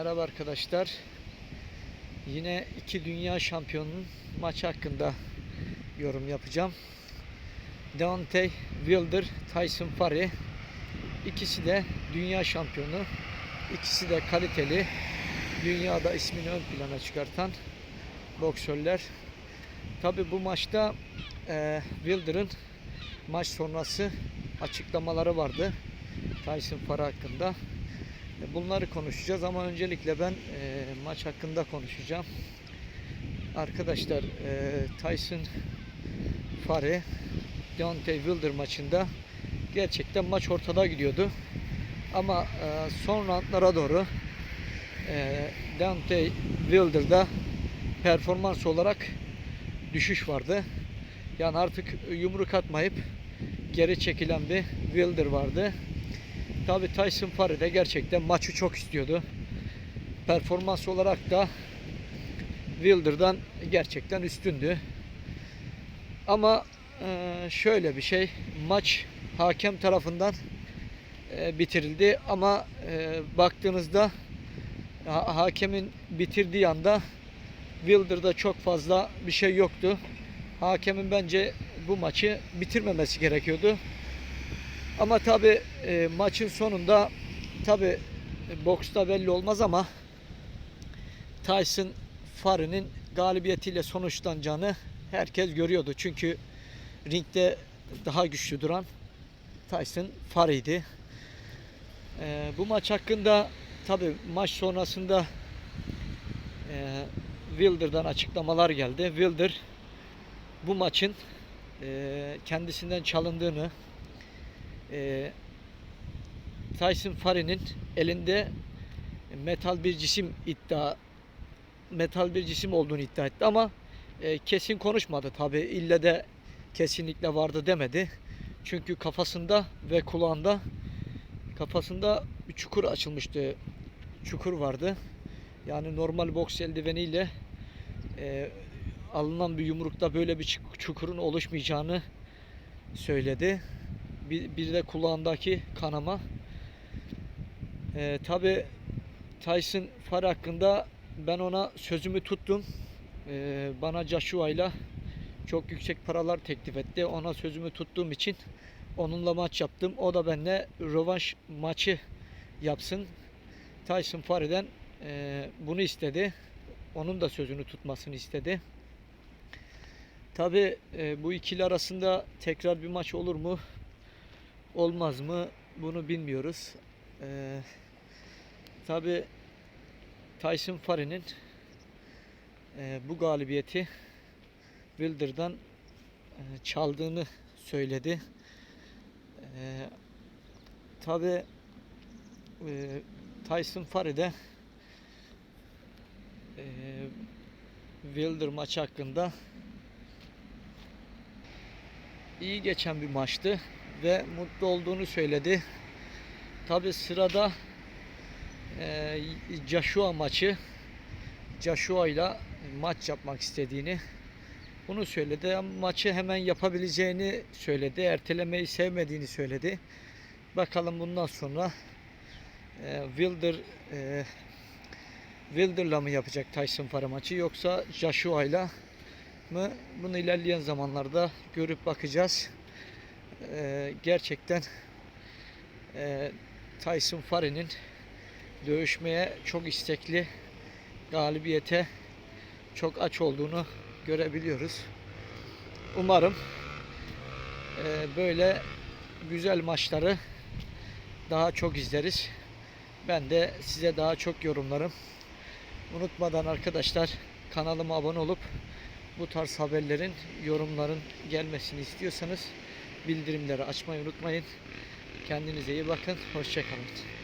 Merhaba arkadaşlar. Yine iki dünya şampiyonunun maçı hakkında yorum yapacağım. Deontay Wilder, Tyson Fury. İkisi de dünya şampiyonu. İkisi de kaliteli. Dünyada ismini ön plana çıkartan boksörler. Tabi bu maçta e, Wilder'ın maç sonrası açıklamaları vardı. Tyson Fury hakkında. Bunları konuşacağız ama öncelikle ben e, maç hakkında konuşacağım. Arkadaşlar e, Tyson Fury Deontay Wilder maçında gerçekten maç ortada gidiyordu. Ama e, son roundlara doğru e, Deontay Wilder'da performans olarak düşüş vardı. Yani artık yumruk atmayıp geri çekilen bir Wilder vardı. Tabi Tyson Fury de gerçekten maçı çok istiyordu. Performans olarak da Wilder'dan gerçekten üstündü. Ama e, şöyle bir şey, maç hakem tarafından e, bitirildi ama e, baktığınızda ha- hakemin bitirdiği anda Wilder'da çok fazla bir şey yoktu. Hakemin bence bu maçı bitirmemesi gerekiyordu. Ama tabi maçın sonunda tabi boksta belli olmaz ama Tyson Fury'nin galibiyetiyle sonuçlanacağını herkes görüyordu. Çünkü ringde daha güçlü duran Tyson Fury'ydi. E, bu maç hakkında tabi maç sonrasında e, Wilder'dan açıklamalar geldi. Wilder bu maçın e, kendisinden çalındığını e, Tyson Fury'nin elinde metal bir cisim iddia metal bir cisim olduğunu iddia etti ama e, kesin konuşmadı tabi ille de kesinlikle vardı demedi. Çünkü kafasında ve kulağında kafasında bir çukur açılmıştı. Çukur vardı. Yani normal boks eldiveniyle e, alınan bir yumrukta böyle bir çuk- çukurun oluşmayacağını söyledi. Bir, bir de kulağındaki kanama. E, Tabi Tyson Fury hakkında ben ona sözümü tuttum. E, bana Joshua ile çok yüksek paralar teklif etti. Ona sözümü tuttuğum için onunla maç yaptım. O da benimle rövanş maçı yapsın. Tyson Fury'den e, bunu istedi. Onun da sözünü tutmasını istedi. Tabi bu ikili arasında tekrar bir maç olur mu? Olmaz mı? Bunu bilmiyoruz. E, Tabi Tyson Fury'nin e, bu galibiyeti Wilder'dan e, çaldığını söyledi. E, Tabi e, Tyson Fury de e, Wilder maçı hakkında iyi geçen bir maçtı ve mutlu olduğunu söyledi. Tabi sırada e, Joshua maçı Joshua ile maç yapmak istediğini bunu söyledi. Maçı hemen yapabileceğini söyledi. Ertelemeyi sevmediğini söyledi. Bakalım bundan sonra e, Wilder e, Wilder'la mı yapacak Tyson Fury maçı yoksa Joshua ile mı? Bunu ilerleyen zamanlarda görüp bakacağız. E, gerçekten e, Tyson Fury'nin dövüşmeye çok istekli, galibiyete çok aç olduğunu görebiliyoruz. Umarım e, böyle güzel maçları daha çok izleriz. Ben de size daha çok yorumlarım. Unutmadan arkadaşlar kanalıma abone olup bu tarz haberlerin, yorumların gelmesini istiyorsanız bildirimleri açmayı unutmayın. Kendinize iyi bakın. Hoşçakalın.